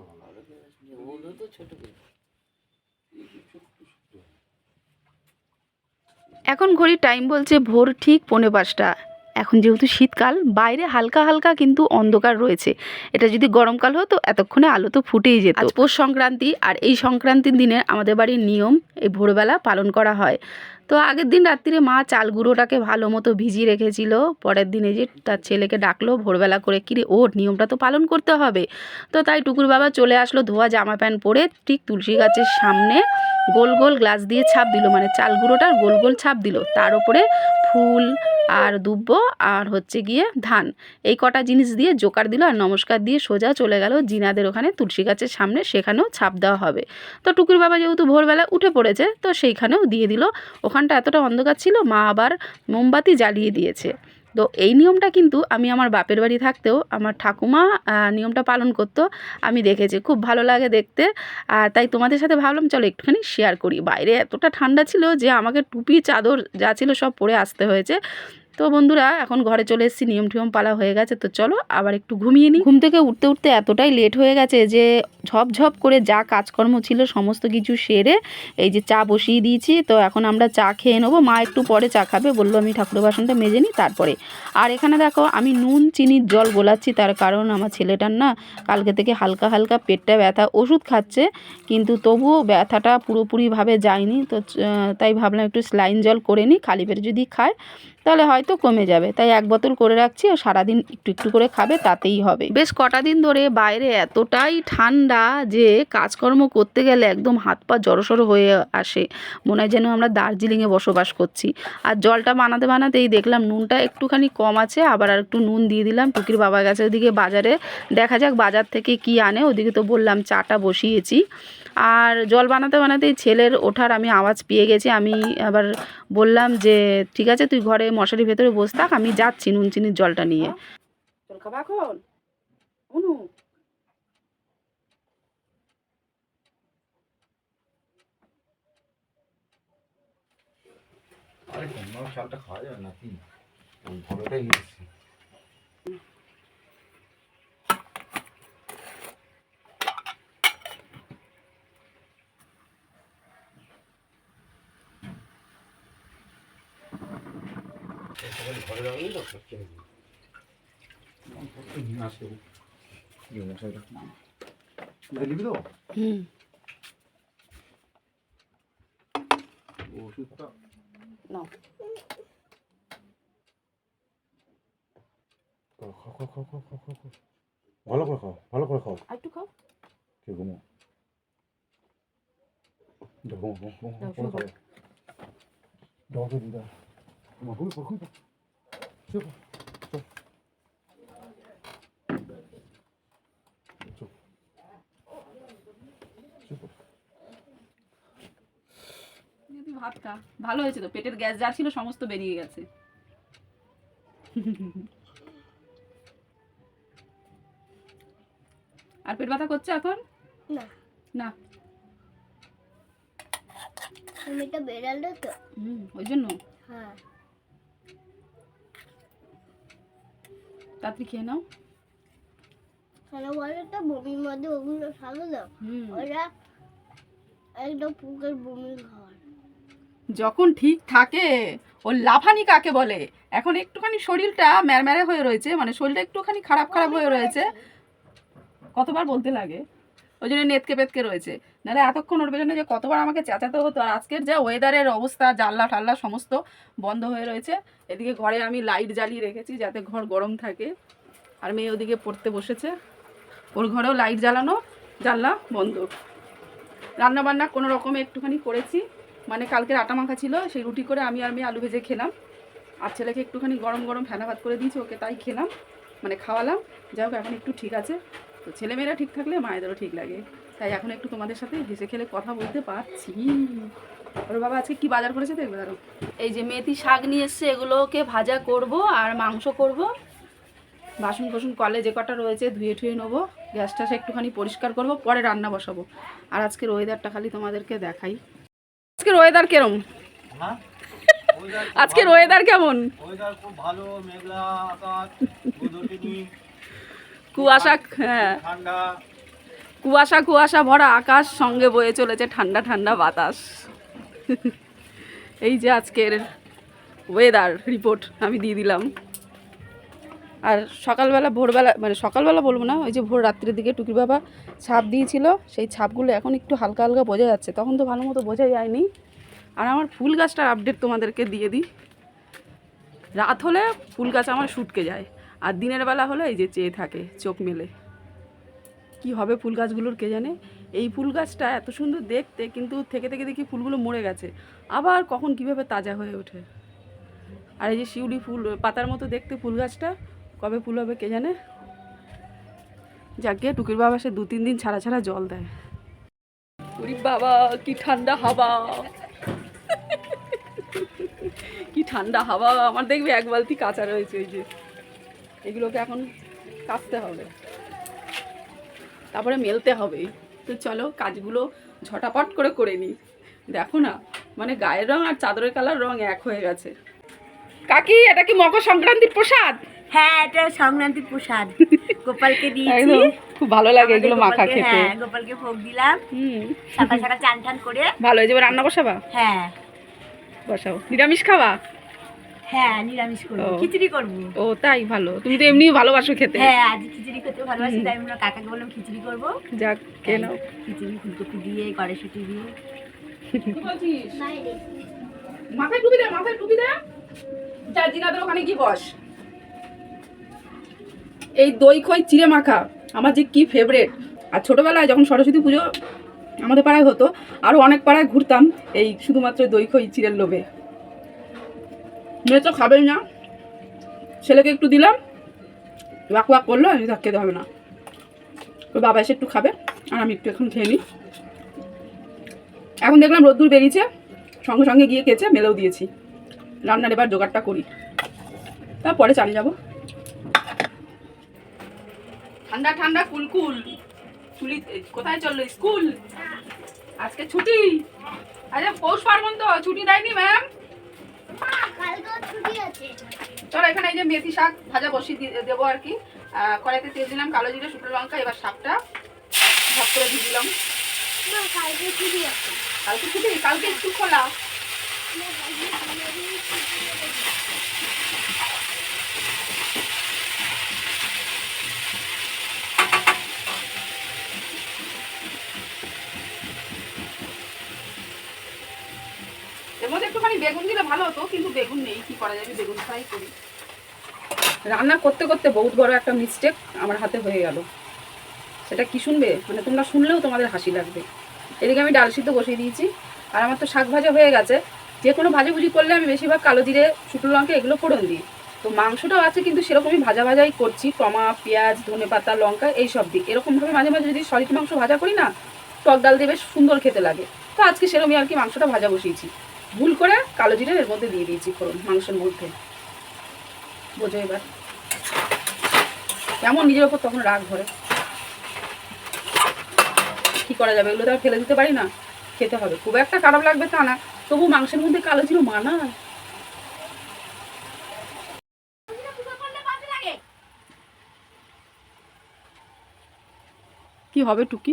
হলে ভালো নিয়ে ওগুলো তো ছোট পেঁয়াজ এই যে ছোট্ট ছোট্ট এখন ঘড়ির টাইম বলছে ভোর ঠিক পৌনে পাঁচটা। এখন যেহেতু শীতকাল বাইরে হালকা হালকা কিন্তু অন্ধকার রয়েছে। এটা যদি গরমকাল হতো এতক্ষণে আলো তো ফুটেই যেত। আজ পৌষ সংক্রান্তি আর এই সংক্রান্তির দিনে আমাদের বাড়ির নিয়ম এই ভোরবেলা পালন করা হয়। তো আগের দিন রাত্রিরে মা চাল গুঁড়োটাকে ভালো মতো ভিজিয়ে রেখেছিল। পরের দিনে যে তার ছেলেকে ডাকলো, ভোরবেলা করে, কিরে ওর নিয়মটা তো পালন করতে হবে। তো তাই টুকুর বাবা চলে আসলো ধোয়া জামা প্যান্ট পরে, ঠিক তুলসী গাছের সামনে গোল গোল গ্লাস দিয়ে ছাপ দিল মানে চাল গুঁড়োটার গোল গোল ছাপ দিল। তার উপরে ফুল আর দুব্ব আর হচ্ছে গিয়ে ধান। এই কটা জিনিস দিয়ে জোকার দিল আর নমস্কার দিয়ে সোজা চলে গেল জিনাদের ওখানে তুলসী গাছের সামনে, সেখানেও ছাপ দেওয়া হবে। তো টুকুর বাবা যেহেতু ভোরবেলা উঠে পড়েছে, তো সেইখানেও দিয়ে দিল। ওখানটা এতটা অন্ধকার ছিল, মা আবার মোমবাতি জ্বালিয়ে দিয়েছে। তো এই নিয়মটা কিন্তু আমি আমার বাপের বাড়ি থাকতেও আমার ঠাকুমা নিয়মটা পালন করতো, আমি দেখেছি। খুব ভালো লাগে দেখতে। আর তাই তোমাদের সাথে ভাবলাম, চলো একটুখানি শেয়ার করি। বাইরে এতটা ঠান্ডা ছিল যে আমাকে টুপি, চাদর যা ছিল সব পরে আসতে হয়েছে। তো বন্ধুরা, এখন ঘরে চলে এসেছি নিয়ম টিয়ম পালা হয়ে গেছে। তো চলো আবার একটু ঘুমিয়ে নিই ঘুম থেকে উঠতে উঠতে এতটাই লেট হয়ে গেছে যে ঝপ ঝপ করে যা কাজকর্ম ছিল, সমস্ত কিছু সেরে এই যে চা বসিয়ে দিয়েছি। তো এখন আমরা চা খেয়ে নেব। মা একটু পরে চা খাবে, বলল আমি ঠাকুরের বাসনটা মেজে নিই তারপরে। আর এখানে দেখো, আমি নুন, চিনির জল গোলাচ্ছি, তার কারণ আমার ছেলেটার না কালকে থেকে হালকা হালকা পেটটা ব্যথা, ওষুধ খাচ্ছে, কিন্তু তবুও ব্যথাটা পুরোপুরিভাবে যায়নি। তো তাই ভাবলাম একটু স্লাইন জল করে নিই খালি পেটে যদি খায়, তাহলে হয়তো কমে যাবে। তাই এক বোতল করে রাখছি আর সারাদিন একটু একটু করে খাবে, তাতেই হবে। বেশ কটা দিন ধরে বাইরে এতটাই ঠান্ডা যে কাজকর্ম করতে গেলে একদম হাত পা জড়সড় হয়ে আসে। মনে হয় যেন আমরা দার্জিলিংয়ে বসবাস করছি। আর জলটা বানাতে বানাতেই দেখলাম নুনটা একটুখানি কম আছে, আবার আর একটু নুন দিয়ে দিলাম। টুকির বাবা গেছে ওদিকে বাজারে, দেখা যাক বাজার থেকে কি আনে। ওদিকে তো বললাম চাটা বসিয়েছি। আর জল বানাতে বানাতেই ছেলের ওঠার আমি আওয়াজ পেয়ে গেছি। আমি আবার বললাম যে ঠিক আছে তুই ঘরে মশারির ভেতরে বস থাক আমি যাচ্ছি নুন চিনির জলটা নিয়ে। জল খাবা এখন? অনু। আরে চালটা খাওয়া যাবে নাকি? ওই ভালোটাই নিয়েছি ঘরে রাখলেই তো খরচা আসব মশাইটা লিখবি তো ওষুধটা নাও খাও খাও খাও খাও খাও খাও ভালো করে খাও ভালো করে খাও একটু খাও কে ঘুমো ঘুমো ঘুমো ঘুমো দাও, করে শুরু খাও দাও তো দিদা মা ঘুম পড় ঘুম পড় চুপ চুপ চুপ চুপ তুই ভাত খা ভালো হয়েছে তো? পেটের গ্যাস যা ছিল সমস্ত বেরিয়ে গেছে। আর পেট ব্যথা করছে এখন? না। না। এটা বেড়ালো তো। হুম ওই জন্য? হ্যাঁ। তাড়াতাড়ি খেয়ে নাও। কেন বলো তো বমির মধ্যে ওগুলো খাব না? হুম। ওরা একদম পুকের বমির ঘর। যখন ঠিক থাকে ও লাফানি কাকে বলে? এখন একটুখানি শরীরটা ম্যারম্যারে হয়ে রয়েছে মানে শরীরটা একটুখানি খারাপ খারাপ হয়ে রয়েছে। কতবার বলতে লাগে? ওই জন্য নেতকে পেতকে রয়েছে। নাহলে এতক্ষণ ওর পেছনে যে কতবার আমাকে চেঁচাতে হতো আর আজকের যা ওয়েদারের অবস্থা, জানলা টাল্লা সমস্ত বন্ধ হয়ে রয়েছে। এদিকে ঘরে আমি লাইট জ্বালিয়ে রেখেছি যাতে ঘর গরম থাকে। আর মেয়ে ওদিকে পড়তে বসেছে। ওর ঘরেও লাইট জ্বালানো জানলা বন্ধ। রান্না বান্না কোনো রকমে একটুখানি করেছি। মানে কালকের আটা মাখা ছিল, সেই রুটি করে আমি আর মেয়ে আলু ভেজে খেলাম। আর ছেলেকে একটুখানি গরম গরম ফেনা ভাত করে দিয়েছি, ওকে তাই খেলাম মানে খাওয়ালাম। যাই হোক, এখন একটু ঠিক আছে। তো ছেলেমেয়েরা ঠিক থাকলে মায়েদেরও ঠিক লাগে। তাই এখন একটু তোমাদের সাথে হেসে খেলে কথা বলতে পারছি। ওর বাবা আজকে কি বাজার করেছে দেখবে দাঁড়ো এই যে মেথি শাক নিয়ে এসছে এগুলোকে ভাজা করব আর মাংস করব। বাসন কোসন কলে যে কটা রয়েছে ধুয়ে ঠুয়ে নেব। গ্যাস ট্যাস একটুখানি পরিষ্কার করব পরে রান্না বসাবো। আর আজকের ওয়েদারটা খালি তোমাদেরকে দেখাই। আজকের ওয়েদার কেরম? আজকের ওয়েদার কেমন? ওয়েদার খুব ভালো মেঘলা আকাশ কুয়াশা হ্যাঁ। কুয়াশা কুয়াশা ভরা আকাশ সঙ্গে বয়ে চলেছে ঠান্ডা ঠান্ডা বাতাস। এই যে আজকের ওয়েদার রিপোর্ট আমি দিয়ে দিলাম। আর সকালবেলা ভোরবেলা মানে সকালবেলা বলব না ওই যে ভোর রাত্রির দিকে টুকির বাবা ছাপ দিয়েছিল সেই ছাপগুলো এখন একটু হালকা হালকা বোঝা যাচ্ছে। তখন তো ভালো মতো বোঝা যায়নি। আর আমার ফুল গাছটার আপডেট তোমাদেরকে দিয়ে দিই। রাত হলে ফুল গাছ আমার শুটকে যায়। আর দিনের বেলা হলো এই যে চেয়ে থাকে, চোখ মেলে। কি হবে ফুল গাছগুলোর কে জানে? এই ফুল গাছটা এত সুন্দর দেখতে, কিন্তু থেকে থেকে দেখি ফুলগুলো মরে গেছে। আবার কখন কীভাবে তাজা হয়ে ওঠে। আর এই যে শিউলি ফুল, পাতার মতো দেখতে ফুল গাছটা, কবে ফুল হবে কে জানে? যাকে টুকির বাবা সে দু তিন দিন ছাড়া ছাড়া জল দেয়। বাবা, কি ঠান্ডা হাওয়া। কি ঠান্ডা হাওয়া। আমার দেখবে এক বালতি কাঁচা রয়েছে ওই যে। এগুলোকে এখন কাচতে হবে। তারপরে মেলতে হবে। তো চলো কাজগুলো ঝটাপট করে করে নিই। দেখো না মানে গায়ের রং আর চাদরের কালার রং এক হয়ে গেছে। কাকি এটা কি মকর সংক্রান্তির প্রসাদ? হ্যাঁ এটা সংক্রান্তি প্রসাদ। গোপালকে দিয়েছি। খুব ভালো লাগে এগুলো মাখা খেতে। হ্যাঁ গোপালকে ভোগ দিলাম। হুম। সকাল সকাল চান টান করে। ভালো হয়ে যাবে রান্না বসাবা? হ্যাঁ। বসাও। নিরামিষ খাবা? হ্যাঁ নিরামিষ করব। খিচুড়ি করব। ও তাই ভালো। তুমি তো এমনি ভালোবাসো খেতে। হ্যাঁ আজ খিচুড়ি করতে ভালোবাসি তাই আমরা কাকাকে বললাম খিচুড়ি করব। যাক কে নাও। খিচুড়ি ফুলকপি দিয়ে কড়াইশুটি দিয়ে। মাথায় টুপি দে মাথায় টুপি দে। যা জিনাদের ওখানে কি বস। এই দই খই চিড়ে মাখা আমার যে কি ফেভারেট আর ছোটবেলায় যখন সরস্বতী পুজো আমাদের পাড়ায় হতো আরও অনেক পাড়ায় ঘুরতাম এই শুধুমাত্র দই খই চিড়ের লোভে। মেয়ে তো খাবেই না। ছেলেকে একটু দিলাম। ওয়াক ওয়াক করল আমি তাকে খেতে হবে না। তো বাবা এসে একটু খাবে, আর আমি একটু এখন খেয়ে নিই। এখন দেখলাম রোদ্দুর বেরিয়েছে, সঙ্গে সঙ্গে গিয়ে কেচে মেলেও দিয়েছি। রান্নার এবার জোগাড়টা করি। তারপরে চালিয়ে যাব। ঠান্ডা ঠান্ডা কুলকুল চুলি কোথায় চলল? স্কুল? আজকে ছুটি। আরে পৌষ পার্বণ তো, ছুটি দেয়নি ম্যাম চলো এখানে এই যে মেথি শাক ভাজা বসিয়ে দেবো আর কি। কড়াইতে তেল দিলাম কালো জিরে শুকনো লঙ্কা এবার শাকটা ভাগ করে দিয়ে দিলাম। কালকে ছুটি কালকে একটু খোলা। এর মধ্যে একটুখানি বেগুন দিলে ভালো হতো, কিন্তু বেগুন নেই, কি করা যাবে বেগুন ফ্রাই করি। রান্না করতে করতে বহুত বড় একটা মিস্টেক আমার হাতে হয়ে গেল। সেটা কি শুনবে? মানে তোমরা শুনলেও তোমাদের হাসি লাগবে। এদিকে আমি ডাল সিদ্ধ বসিয়ে দিয়েছি, আর আমার তো শাক ভাজা হয়ে গেছে। যে কোনো ভাজাভুজি করলে আমি বেশিরভাগ কালো জিরে, শুকনো লঙ্কা এগুলো ফোড়ন দিই। তো মাংসটাও আছে, কিন্তু সেরকমই ভাজা ভাজাই করছি। টমা, পেঁয়াজ, ধনে পাতা, লঙ্কা এইসব দিই এরকমভাবে মাঝে মাঝে যদি সলিড মাংস ভাজা করি না, টক ডাল দিয়ে বেশ সুন্দর খেতে লাগে। তো আজকে সেরকমই আর কি মাংসটা ভাজা বসিয়েছি। ভুল করে কালো জিরে এর মধ্যে দিয়ে দিয়েছি ফোড়ন, মাংসের মধ্যে। বোঝো এবার। কেমন নিজের ওপর তখন রাগ ধরে। কি করা যাবে? এগুলো তো আর ফেলে দিতে পারি না। খেতে হবে। খুব একটা খারাপ লাগবে তা না। তবু মাংসের মধ্যে কালো জিরো মানায়। কি হবে টুকি?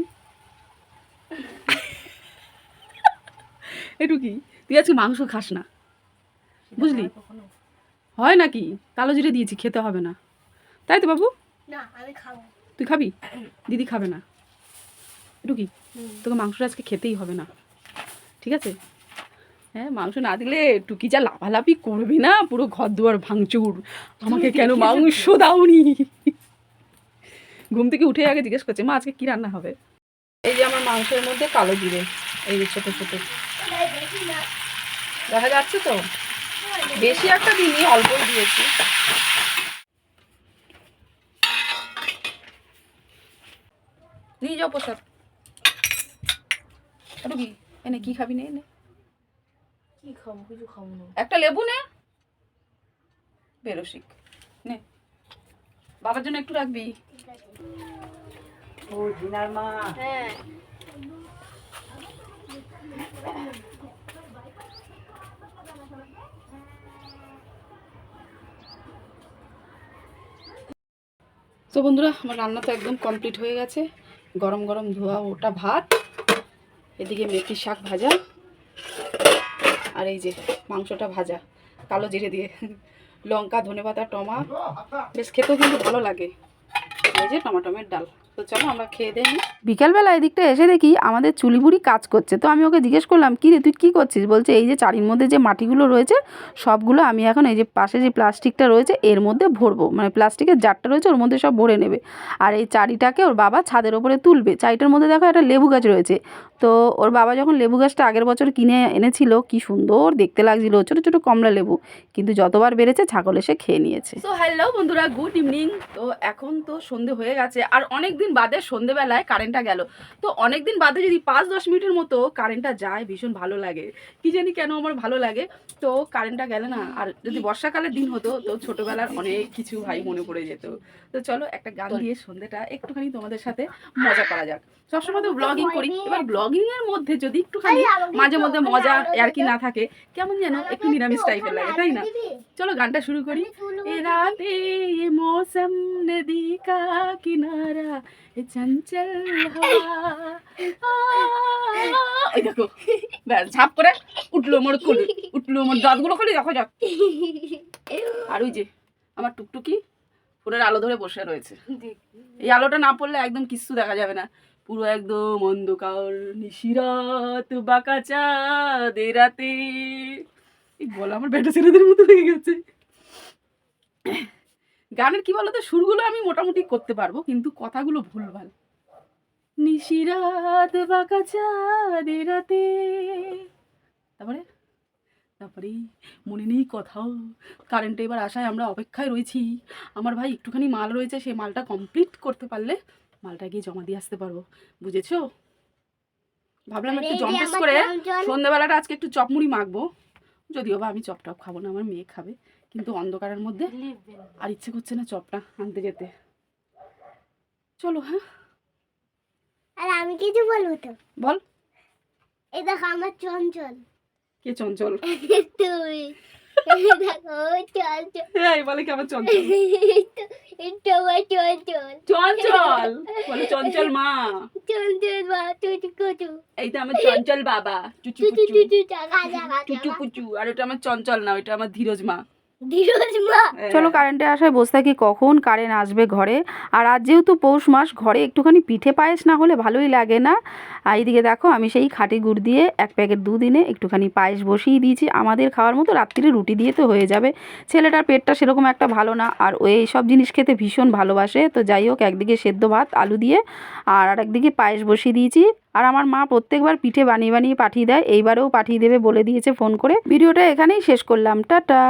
এ টুকি তুই আজকে মাংস খাস না। বুঝলি? হয় নাকি? কালো জিরে দিয়েছি খেতে হবে না। তাই তো বাবু? তুই খাবি? দিদি খাবে না। একটু কি তোকে মাংসটা আজকে খেতেই হবে না। ঠিক আছে? হ্যাঁ মাংস না দিলে টুকি যা লাফালাফি করবি না পুরো ঘর দুয়ার ভাঙচুর। আমাকে কেন মাংস দাওনি? ঘুম থেকে উঠে আগে জিজ্ঞেস করছে মা আজকে কি রান্না হবে? এই যে আমার মাংসের মধ্যে কালো জিরে এই যে ছোটো ছোটো। দেখি না। দেখা যাচ্ছে তো? বেশি একটা দিনই অল্পই দিয়েছি। নিয়ে যাও প্রসাদ। একটু কি? এনে কি খাবি নে এনে। কি খাব? কিছু খাব না। একটা লেবু নে। বেরোসিক নে। বাবার জন্য একটু রাখবি। ও জিনার মা। হ্যাঁ। তো বন্ধুরা, আমার রান্না তো একদম কমপ্লিট হয়ে গেছে। গরম গরম ধোয়া ওটা ভাত, এদিকে মেথি শাক ভাজা, আর এই যে মাংসটা ভাজা, কালো জিরে দিয়ে। লঙ্কা, ধনেপাতা টমা বেশ খেতেও কিন্তু ভালো লাগে। এই যে টমাটমের ডাল। তো চলো আমরা খেয়ে দেই বিকালবেলা এদিকটা এসে দেখি আমাদের চুলিবুড়ি কাজ করছে। তো আমি ওকে জিজ্ঞেস করলাম, কি রে, তুই কী করছিস? বলছে, এই যে চারির মধ্যে যে মাটিগুলো রয়েছে, সবগুলো আমি এখন এই যে পাশে যে প্লাস্টিকটা রয়েছে, এর মধ্যে ভরবো। মানে প্লাস্টিকের জারটা রয়েছে, ওর মধ্যে সব ভরে নেবে। আর এই চারিটাকে ওর বাবা ছাদের ওপরে তুলবে। চারিটার মধ্যে দেখো একটা লেবু গাছ রয়েছে। তো ওর বাবা যখন লেবু গাছটা আগের বছর কিনে এনেছিল কি সুন্দর দেখতে লাগছিল। ছোটো ছোটো কমলা লেবু। কিন্তু যতবার বেড়েছে ছাগল এসে খেয়ে নিয়েছে। তো হ্যালো বন্ধুরা গুড ইভিনিং তো এখন তো সন্ধে হয়ে গেছে। আর অনেক দিন বাদে সন্ধেবেলায় কারেন্টটা গেল। তো অনেক দিন বাদে যদি পাঁচ দশ মিনিটের মতো কারেন্টটা যায় ভীষণ ভালো লাগে। কি জানি কেন আমার ভালো লাগে। তো কারেন্টটা গেলে না আর যদি বর্ষাকালের দিন হতো তো ছোটবেলার অনেক কিছু ভাই মনে পড়ে যেত। তো চলো একটা গান দিয়ে সন্ধেটা একটুখানি তোমাদের সাথে মজা করা যাক। সবসময় তো ব্লগিং করি এবার ব্লগিং ব্লগিং এর মধ্যে যদি একটুখানি মাঝে মধ্যে মজা আর কি না থাকে কেমন যেন একটু নিরামিষ টাইপের লাগে তাই না? চলো গানটা শুরু করি। এ রাতে এ মৌসম নদী কা কিনারা এ চঞ্চল ওই দেখো ব্যাস ঝাপ করে উঠল মোর খুলি উঠল মোর দাঁতগুলো খুলি দেখো যাক আর ওই যে আমার টুকটুকি ফোনের আলো ধরে বসে রয়েছে। এই আলোটা না পড়লে একদম কিচ্ছু দেখা যাবে না। পুরো একদম অন্ধকার নিশিরাত বাঁকা চাঁদে রাতে। এই বলা আমার বেটা ছেলেদের মতো হয়ে গেছে। গানের কি বলতো সুরগুলো আমি মোটামুটি করতে পারব কিন্তু কথাগুলো ভুলভাল। নিশিরাত বাঁকা চাঁদে রাতে। তারপরে? তারপরে মনে নেই কথাও। কারেন্টে এবার আসায় আমরা অপেক্ষায় রয়েছি। আমার ভাই একটুখানি মাল রয়েছে সেই মালটা কমপ্লিট করতে পারলে মালটা গিয়ে জমা দিয়ে আসতে পারব। বুঝেছ? ভাবলাম একটু জম্পেস করে সন্ধ্যাবেলাটা আজকে একটু চপমুড়ি মাখবো। যদিও বা আমি চপ টপ খাব না আমার মেয়ে খাবে। কিন্তু অন্ধকারের মধ্যে আর ইচ্ছে করছে না চপটা আনতে যেতে। চলো হ্যাঁ? আর আমি কিছু বলব তো? বল। এই দেখো আমার চঞ্চল। কে চঞ্চল? তুই। চঞ্চল। বলে কি চঞ্চল? চঞ্চল। চঞ্চল! বলে চঞ্চল মা। চঞ্চল বা তুই কুচু এই তো আমার চঞ্চল বাবা। চুচু পুচু চুচু পুচু আর ওটা আমার চঞ্চল না ওইটা আমার ধীরজ মা। চলো কারেন্টে আসায় বসে থাকি কখন কারেন্ট আসবে ঘরে? আর আজ যেহেতু পৌষ মাস ঘরে একটুখানি পিঠে পায়েস না হলে ভালোই লাগে না। আর এইদিকে দেখো আমি সেই খাটি গুড় দিয়ে এক প্যাকেট দুদিনে একটুখানি পায়েস বসিয়ে দিয়েছি। আমাদের খাওয়ার মতো রাত্রিরে রুটি দিয়ে তো হয়ে যাবে। ছেলেটার পেটটা সেরকম একটা ভালো না। আর ওই সব জিনিস খেতে ভীষণ ভালোবাসে। তো যাই হোক একদিকে সেদ্ধ ভাত আলু দিয়ে আর আর একদিকে পায়েস বসিয়ে দিয়েছি। আর আমার মা প্রত্যেকবার পিঠে বানিয়ে বানিয়ে পাঠিয়ে দেয়। এইবারেও পাঠিয়ে দেবে বলে দিয়েছে ফোন করে। ভিডিওটা এখানেই শেষ করলাম। টাটা!